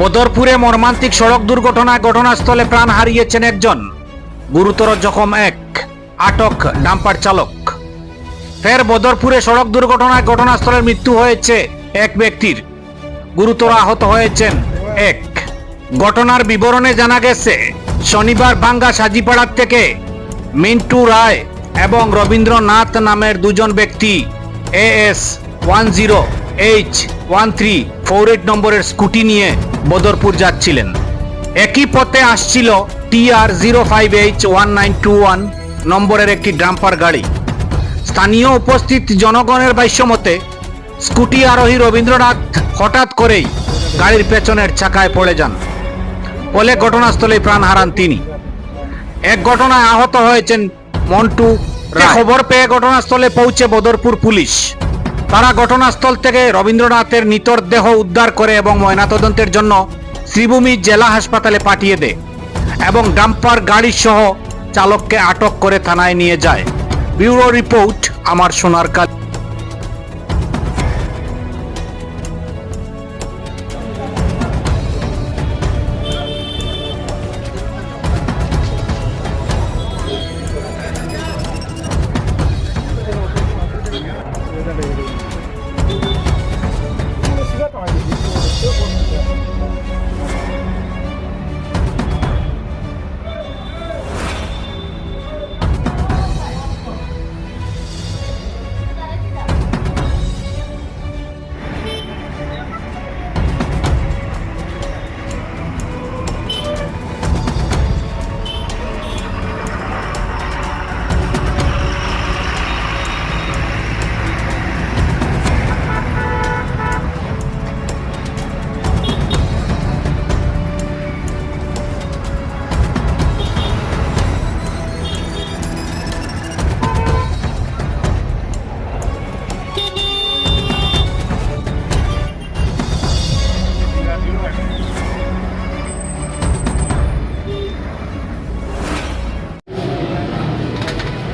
বদরপুরে মর্মান্তিক সড়ক দুর্ঘটনায় ঘটনাস্থলে প্রাণ হারিয়েছেন একজন। গুরুতর জখম এক, আটক ডাম্পার চালক। ফের বদরপুরে সড়ক দুর্ঘটনায় ঘটনাস্থলে মৃত্যু হয়েছে এক ব্যক্তির। গুরুতর আহত হয়েছেন এক। ঘটনার বিবরণে জানা গেছে, শনিবার বাঙ্গা সাজিপাড়ার থেকে মিন্টু রায় এবং রবীন্দ্রনাথ নামের দুজন ব্যক্তি AS one zero H one three four eight নম্বরের স্কুটি নিয়ে বদরপুর যাচ্ছিলেন। একই পথে আসছিল TR zero five H one nine two one নম্বরের একটি ডাম্পার গাড়ি। স্থানীয় উপস্থিত জনগণের ভাষ্যমতে স্কুটি আরোহী রবীন্দ্রনাথ হঠাৎ করেই গাড়ির পেছনের চাকায় পড়ে যান। ফলে ঘটনাস্থলে প্রাণ হারান তিনি। এক ঘটনায় আহত হয়েছেন মন্টু। রায়। খবর পেয়ে ঘটনাস্থলে পৌঁছে বদরপুর পুলিশ। তারা ঘটনাস্থল থেকে রবীন্দ্রনাথের নিতর দেহ উদ্ধার করে এবং ময়নাতদন্তের জন্য শ্রীভূমি জেলা হাসপাতালে পাঠিয়ে দেয় এবং ডাম্পার গাড়ি সহ চালককে আটক করে থানায় নিয়ে যায়। ব্যুরো রিপোর্ট, আমার সোনার কাল 普通の姿はね。実況者ってやつ。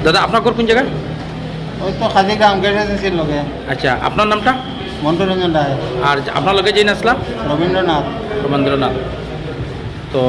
দাদা আপনার ঘর কোন জায়গায়? ওই তো খাদি গ্রাম গেট এজেন্সির লগে। আচ্ছা আপনার নামটা? মন্টু রঞ্জন রায়। আর আপনার লগে যেই আসলাম রবীন্দ্রনাথ। রবীন্দ্রনাথ। তো